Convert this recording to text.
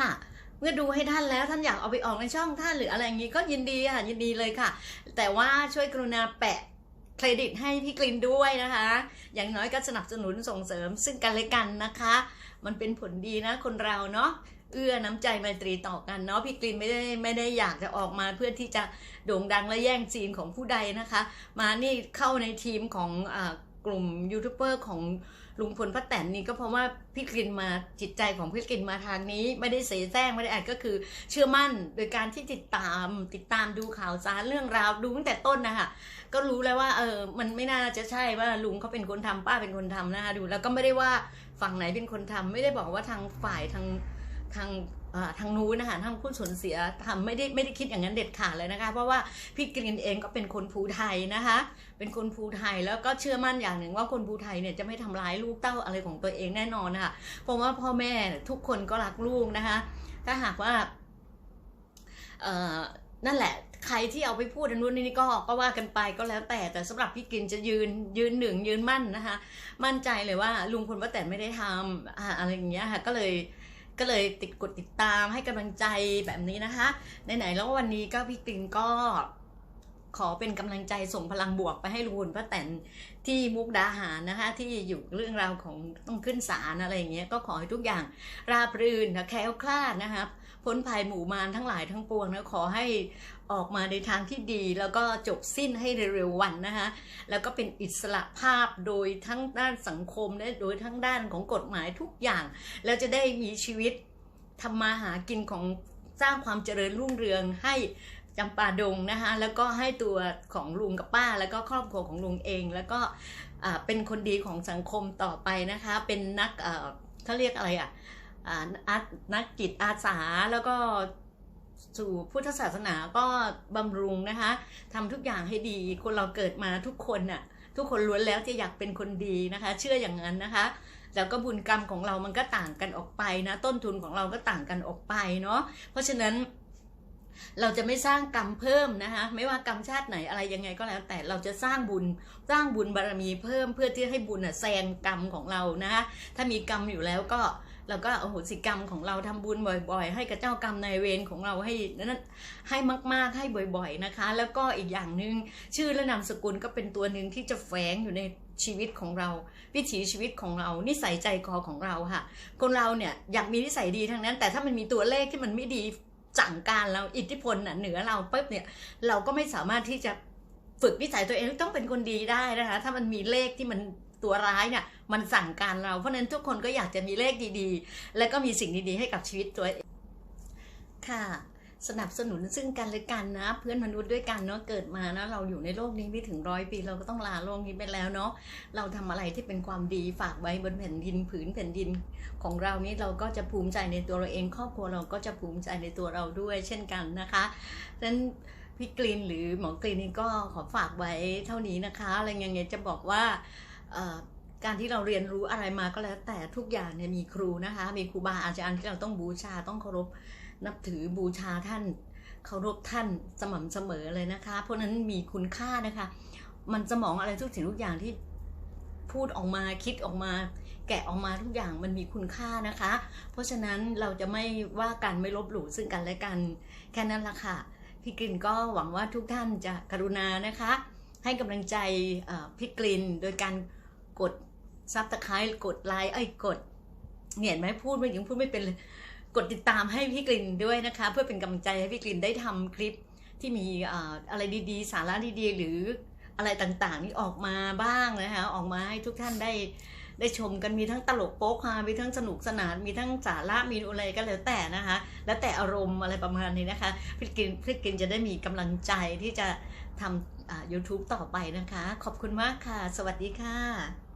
ค่ะ เมื่อดูให้ท่านแล้วท่านอยากเอาไปออกในช่องท่านหรืออะไรอย่างนี้ก็ยินดีค่ะยินดีเลยค่ะ แต่ว่าช่วยกรุณาแปะเครดิตให้พี่กลินด้วยนะคะ อย่างน้อยก็สนับสนุนส่งเสริมซึ่งกันและกันนะคะ มันเป็นผลดีนะคนเราเนาะเอื้อน้ำใจไมตรีต่อกันเนาะพี่กลินไม่ได้ไม่ได้อยากจะออกมาเพื่อที่จะโด่งดังและแย่งซีนของผู้ใดนะคะ มานี่เข้าในทีมของอ ลุ่มยูทูบเบอร์ของลุงพลป้าแตนนี่ก็เพราะว่าพี่กลินมาจิตใจของพี่กลินมาทางนี้ ไม่ได้เสแสร้งไม่ได้อาจก็คือเชื่อมั่นโดยการที่ติดตามติดตามดูข่าวสารเรื่องราวดูตั้งแต่ต้นนะคะก็รู้แล้วว่าเออมันไม่น่าจะใช่ว่าลุงเขาเป็นคนทำป้าเป็นคนทำนะคะดูแล้วก็ไม่ได้ว่าฝั่งไหนเป็นคนทำไม่ได้บอกว่าทางฝ่ายทางทาง ทางนู้นนะคะทางผู้สูญเสียทำไม่ได้ไม่ได้คิดอย่างนั้นเด็ดขาดเลยนะคะ เพราะว่าพี่กรีนเองก็เป็นคนภูไทยนะคะ เป็นคนภูไทยแล้วก็เชื่อมั่นอย่างหนึ่งว่าคนภูไทยเนี่ยจะไม่ทำร้ายลูกเต้าอะไรของตัวเองแน่นอนนะคะเพราะว่าพ่อแม่ทุกคนก็รักลูกนะคะ ถ้าหากว่าเอ่อนั่นแหละใครที่เอาไปพูดอันนู้นนี่ก็ก็ว่ากันไปก็แล้วแต่แต่สำหรับพี่กินจะยืนยืนหนึ่งยืนมั่นนะคะ มั่นใจเลยว่าลุงพลป้าแตนไม่ได้ทำอะไรอย่างเงี้ยค่ะก็เลย ก็เลยติดกดติดตามให้กำลังใจแบบนี้นะคะไหนๆแล้ววันนี้ก็พี่ตินก็ขอเป็นกำลังใจส่งพลังบวกไปให้ลุงพลป้าแตนที่มุกดาหารนะคะ ที่อยู่เรื่องราวของต้องขึ้นศาลอะไรอย่างเงี้ยก็ขอให้ทุกอย่างราบรื่นนะแคล้วคลาดนะครับ พ้นภัยหมู่มารทั้งหลายทั้งปวงนะขอให้ออกมาในทางที่ดี แล้วก็จบสิ้นให้เร็วๆวันนะคะแล้วก็เป็นอิสระภาพโดยทั้งด้านสังคมและโดยทั้งด้านของกฎหมายทุกอย่าง แล้วจะได้มีชีวิตทำมาหากินของสร้างความเจริญรุ่งเรืองให้จำปาดงนะคะแล้วก็ให้ตัวของลุงกับป้า แล้วก็ครอบครัวของลุงเอง แล้วก็เป็นคนดีของสังคมต่อไปนะคะ เป็นนักเขาเรียกอะไรอะอ่าอาร์ต นักจิตอาสาแล้วก็สู่พุทธศาสนาก็บำรุงนะคะทำทุกอย่างให้ดีคนเราเกิดมาทุกคนน่ะทุกคนล้วนแล้วจะอยากเป็นคนดีนะคะ เชื่ออย่างนั้นนะคะแล้วก็บุญกรรมของเรามันก็ต่างกันออกไปนะ ต้นทุนของเราก็ต่างกันออกไปเนาะเพราะฉะนั้นเราจะไม่สร้างกรรมเพิ่มนะคะไม่ว่ากรรมชาติไหนอะไรยังไงก็แล้ว แต่เราจะสร้างบุญสร้างบุญบารมีเพิ่มเพื่อที่ให้บุญอะแซงกรรมของเรานะคะถ้ามีกรรมอยู่แล้วก็ เราก็โอโหสิกรรมของเราทำบุญบ่อย ๆ ให้กับเจ้ากรรมนายเวรของเราให้นั้นให้มาก ๆให้บ่อย ๆนะคะ แล้วก็อีกอย่างหนึ่งชื่อและนามสกุลก็เป็นตัวหนึ่งที่จะแฝงอยู่ในชีวิตของเรา วิถีชีวิตของเรานิสัยใจคอของเราค่ะ คนเราเนี่ยอยากมีนิสัยดีทั้งนั้น แต่ถ้ามันมีตัวเลขที่มันไม่ดีสั่งการเราอิทธิพลน่ะเหนือเราปุ๊บเนี่ยเราก็ไม่สามารถที่จะฝึกนิสัยตัวเองต้องเป็นคนดีได้นะคะ ถ้ามันมีเลขที่มัน ตัวร้ายเนี่ยมันสั่งการเรา เพราะนั้นทุกคนก็อยากจะมีเลขดีๆ และก็มีสิ่งดีๆให้กับชีวิตตัวเองค่ะสนับสนุนซึ่งกันและกันนะ เพื่อนมนุษย์ด้วยกันเนาะเกิดมานะเราอยู่ในโลกนี้ไม่ถึงร้อยปีเราก็ต้องลาโลกนี้ไปแล้วเนาะเราทำอะไรที่เป็นความดีฝากไว้บนแผ่นดินผืนแผ่นดิน ของเรานี้เราก็จะภูมิใจในตัวเราเอง ครอบครัวเราก็จะภูมิใจในตัวเราด้วย เช่นกันนะคะดังนั้นพี่กรีนหรือหมอกรีนนี่ก็ขอฝากไว้เท่านี้นะคะอะไรยังไงจะบอกว่า การที่เราเรียนรู้อะไรมาก็แล้ว แต่ทุกอย่างเนี่ยมีครูนะคะ มีครูบาอาจารย์ที่เราต้องบูชาต้องเคารพนับถือบูชาท่าน เคารพท่านสม่ำเสมอเลยนะคะ เพราะนั้นมีคุณค่านะคะ มันสมองอะไรทุกสิ่งทุกอย่างที่พูดออกมาคิดออกมา แกะออกมาทุกอย่างมันมีคุณค่านะคะ เพราะฉะนั้นเราจะไม่ว่ากันไม่ลบหลู่ซึ่งกันและกันแค่นั้นละค่ะพี่กลินก็หวังว่าทุกท่านจะกรุณานะคะ ให้กำลังใจพี่กลินโดยการ กดซับตะไคร้กดไลค์ไอ้กดเห็นไหมพูดไม่ยังพูดไม่เป็นเลยกดติดตามให้พี่กลินด้วยนะคะ เพื่อเป็นกำลังใจให้พี่กลินได้ทำคลิปที่มีอะไรดีๆ สาระดีๆ หรืออะไรต่างๆ นี่ออกมาบ้างนะคะออกมาให้ทุกท่านได้ได้ชมกันมีทั้งตลกโป๊กฮามีทั้งสนุกสนานมีทั้งสาระมีอะไรก็แล้วแต่นะคะ แล้วแต่อารมณ์อะไรประมาณนี้นะคะพี่กลินพี่กลินจะได้มีกำลังใจที่จะทำอ่า YouTube ต่อไปนะคะ ขอบคุณมากค่ะ สวัสดีค่ะ